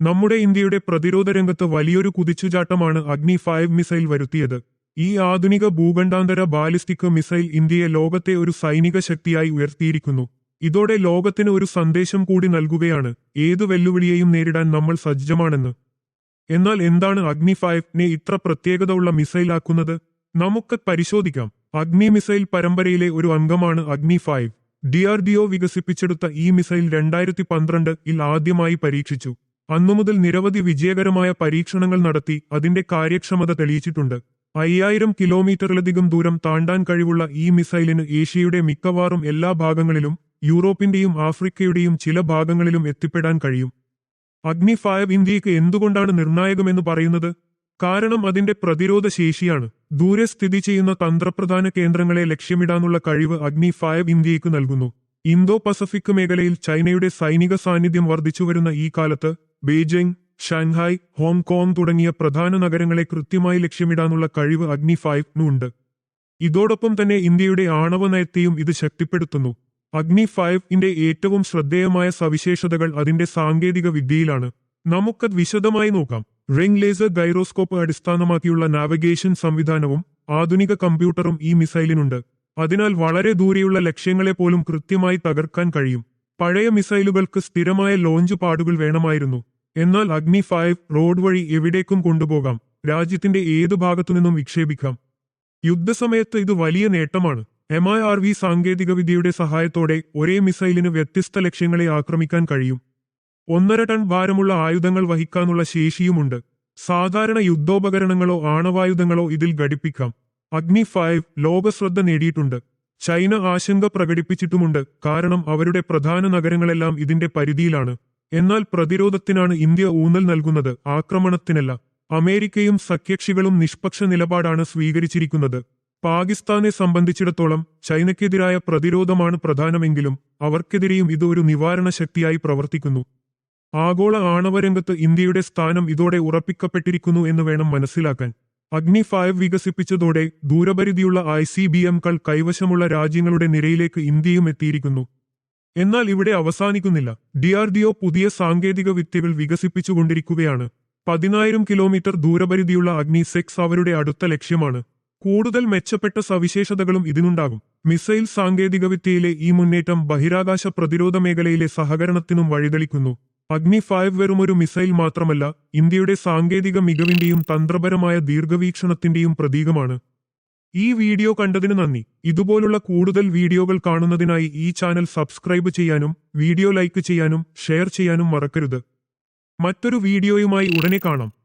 നമ്മുടെ ഇന്ത്യയുടെ പ്രതിരോധ രംഗത്ത് വലിയൊരു കുതിച്ചുചാട്ടമാണ് അഗ്നി ഫൈവ് മിസൈൽ വരുത്തിയത്. ഈ ആധുനിക ഭൂഖണ്ഡാന്തര ബാലിസ്റ്റിക് മിസൈൽ ഇന്ത്യയെ ലോകത്തെ ഒരു സൈനിക ശക്തിയായി ഉയർത്തിയിരിക്കുന്നു. ഇതോടെ ലോകത്തിന് ഒരു സന്ദേശം കൂടി നൽകുകയാണ്. ഏതു വെല്ലുവിളിയെയും നേരിടാൻ നമ്മൾ സജ്ജമാണെന്ന്. എന്നാൽ എന്താണ് അഗ്നി ഫൈവിനെ ഇത്ര പ്രത്യേകത ഉള്ള മിസൈലാക്കുന്നത്? നമുക്ക് പരിശോധിക്കാം. അഗ്നി മിസൈൽ പരമ്പരയിലെ ഒരു അംഗമാണ് Agni five. D R D O വികസിപ്പിച്ചെടുത്ത ഈ മിസൈൽ രണ്ടായിരത്തി പന്ത്രണ്ട് ഇൽ ആദ്യമായി പരീക്ഷിച്ചു. അന്നു മുതൽ നിരവധി വിജയകരമായ പരീക്ഷണങ്ങൾ നടത്തി അതിന്റെ കാര്യക്ഷമത തെളിയിച്ചിട്ടുണ്ട്. അയ്യായിരം കിലോമീറ്ററിലധികം ദൂരം താണ്ടാൻ കഴിവുള്ള ഈ മിസൈലിന് ഏഷ്യയുടെ മിക്കവാറും എല്ലാ ഭാഗങ്ങളിലും യൂറോപ്പിന്റെയും ആഫ്രിക്കയുടെയും ചില ഭാഗങ്ങളിലും എത്തിപ്പെടാൻ കഴിയും. അഗ്നി ഫയബ് ഇന്ത്യയ്ക്ക് എന്തുകൊണ്ടാണ് നിർണായകമെന്ന് പറയുന്നത്? കാരണം അതിന്റെ പ്രതിരോധ ശേഷിയാണ്. ദൂരെ സ്ഥിതി ചെയ്യുന്ന തന്ത്രപ്രധാന കേന്ദ്രങ്ങളെ ലക്ഷ്യമിടാനുള്ള കഴിവ് അഗ്നി ഫയബ് ഇന്ത്യയ്ക്ക് നൽകുന്നു. ഇന്തോ പസഫിക് മേഖലയിൽ ചൈനയുടെ സൈനിക സാന്നിധ്യം വർദ്ധിച്ചുവരുന്ന ഈ കാലത്ത് ബീജിംഗ് ഷാങ്ഹായ് ഹോങ്കോങ് തുടങ്ങിയ പ്രധാന നഗരങ്ങളെ കൃത്യമായി ലക്ഷ്യമിടാനുള്ള കഴിവ് അഗ്നി ഫൈവിനുണ്ട് ഇതോടൊപ്പം തന്നെ ഇന്ത്യയുടെ ആണവ നയത്തെയും ഇത് ശക്തിപ്പെടുത്തുന്നു. അഗ്നി ഫൈവിന്റെ ഏറ്റവും ശ്രദ്ധേയമായ സവിശേഷതകൾ അതിന്റെ സാങ്കേതിക വിദ്യയിലാണ്. നമുക്കത് വിശദമായി നോക്കാം. റിംഗ് ലേസർ ഗൈറോസ്കോപ്പ് അടിസ്ഥാനമാക്കിയുള്ള നാവിഗേഷൻ സംവിധാനവും ആധുനിക കമ്പ്യൂട്ടറും ഈ മിസൈലിനുണ്ട്. അതിനാൽ വളരെ ദൂരെയുള്ള ലക്ഷ്യങ്ങളെ പോലും കൃത്യമായി തകർക്കാൻ കഴിയും. പഴയ മിസൈലുകൾക്ക് സ്ഥിരമായ ലോഞ്ച് പാടുകൾ വേണമായിരുന്നു. എന്നാൽ അഗ്നി ഫൈവ് റോഡ് വഴി എവിടേക്കും കൊണ്ടുപോകാം. രാജ്യത്തിന്റെ ഏതു ഭാഗത്തുനിന്നും വിക്ഷേപിക്കാം. യുദ്ധസമയത്ത് ഇത് വലിയ നേട്ടമാണ്. എം ഐ ആർ വി സാങ്കേതികവിദ്യയുടെ സഹായത്തോടെ ഒരേ മിസൈലിന് വ്യത്യസ്ത ലക്ഷ്യങ്ങളെ ആക്രമിക്കാൻ കഴിയും. ഒന്നര ടൺ ഭാരമുള്ള ആയുധങ്ങൾ വഹിക്കാനുള്ള ശേഷിയുമുണ്ട്. സാധാരണ യുദ്ധോപകരണങ്ങളോ ആണവായുധങ്ങളോ ഇതിൽ ഘടിപ്പിക്കാം. അഗ്നി ഫൈവ് ലോകശ്രദ്ധ നേടിയിട്ടുണ്ട്. ചൈന ആശങ്ക പ്രകടിപ്പിച്ചിട്ടുമുണ്ട്. കാരണം അവരുടെ പ്രധാന നഗരങ്ങളെല്ലാം ഇതിന്റെ പരിധിയിലാണ്. എന്നാൽ പ്രതിരോധത്തിനാണ് ഇന്ത്യ ഊന്നൽ നൽകുന്നത് ആക്രമണത്തിനല്ല. അമേരിക്കയും സഖ്യകക്ഷികളും നിഷ്പക്ഷ നിലപാടാണ് സ്വീകരിച്ചിരിക്കുന്നത്. പാകിസ്ഥാനെ സംബന്ധിച്ചിടത്തോളം ചൈനയ്ക്കെതിരായ പ്രതിരോധമാണ് പ്രധാനമെങ്കിലും അവർക്കെതിരെയും ഇത് ഒരു നിവാരണ ശക്തിയായി പ്രവർത്തിക്കുന്നു. ആഗോള ആണവരംഗത്ത് ഇന്ത്യയുടെ സ്ഥാനം ഇതോടെ ഉറപ്പിക്കപ്പെട്ടിരിക്കുന്നു എന്ന് വേണം മനസ്സിലാക്കാൻ. അഗ്നി ഫൈവ് വികസിപ്പിച്ചതോടെ ദൂരപരിധിയുള്ള ഐ സി ബി എംകൾ കൈവശമുള്ള രാജ്യങ്ങളുടെ നിരയിലേക്ക് ഇന്ത്യയും എത്തിയിരിക്കുന്നു. എന്നാൽ ഇവിടെ അവസാനിക്കുന്നില്ല. ഡി ആർ ഡി ഒ പുതിയ സാങ്കേതിക വിദ്യകൾ വികസിപ്പിച്ചുകൊണ്ടിരിക്കുകയാണ്. പതിനായിരം കിലോമീറ്റർ ദൂരപരിധിയുള്ള അഗ്നി സെക്സ് അവരുടെ അടുത്ത ലക്ഷ്യമാണ്. കൂടുതൽ മെച്ചപ്പെട്ട സവിശേഷതകളും ഇതിനുണ്ടാകും. മിസൈൽ സാങ്കേതികവിദ്യയിലെ ഈ മുന്നേറ്റം ബഹിരാകാശ പ്രതിരോധ മേഖലയിലെ സഹകരണത്തിനും വഴിതെളിക്കുന്നു. അഗ്നി ഫൈവ് വെറും ഒരു മിസൈൽ മാത്രമല്ല ഇന്ത്യയുടെ സാങ്കേതിക മികവിന്റെയും തന്ത്രപരമായ ദീർഘവീക്ഷണത്തിന്റെയും പ്രതീകമാണ്. ഈ വീഡിയോ കണ്ടതിന് നന്ദി. ഇതുപോലുള്ള കൂടുതൽ വീഡിയോകൾ കാണുന്നതിനായി ഈ ചാനൽ സബ്സ്ക്രൈബ് ചെയ്യാനും വീഡിയോ ലൈക്ക് ചെയ്യാനും ഷെയർ ചെയ്യാനും മറക്കരുത്. മറ്റൊരു വീഡിയോയുമായി ഉടനെ കാണാം.